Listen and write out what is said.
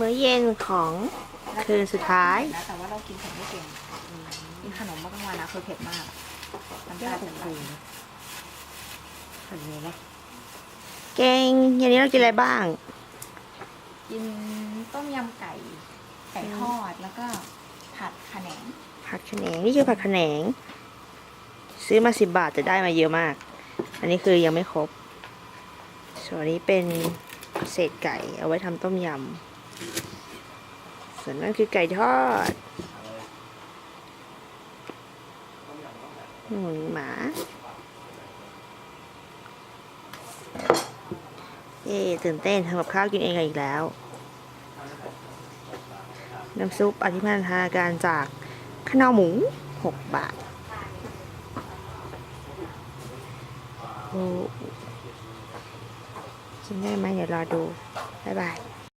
มื้อเย็นของคืนสุดท้าย นะแต่ว่าเรากินเผ็ดไม่เก่งกินขนมเมื่อกลางวันนะคือเผ็ดมากน้ำตาเป็นไหลผัดไงนะเก่งอย่างนี้เรากินอะไรบ้าง กินต้มยำไก่ ไก่ทอดแล้วก็ผัดขะแหนงผัดขะแหนงนี่คือผัดขะแหนง ซื้อมาสิบบาทแต่ได้มาเยอะมาก อันนี้คือยังไม่ครบ ส่วนนี้เป็นเศษไก่เอาไว้ทำต้มยำ ส่วนนั้นคือไก่ทอดหมูหมา เย่ตื่นเต้นทำกับข้าวกินเองอีกแล้ว น้ำซุปอธิพันธาการจากข้าวหน้าหมู 6 บาทโอ้กินได้ไหมเดี๋ยวรอดู บ๊ายบาย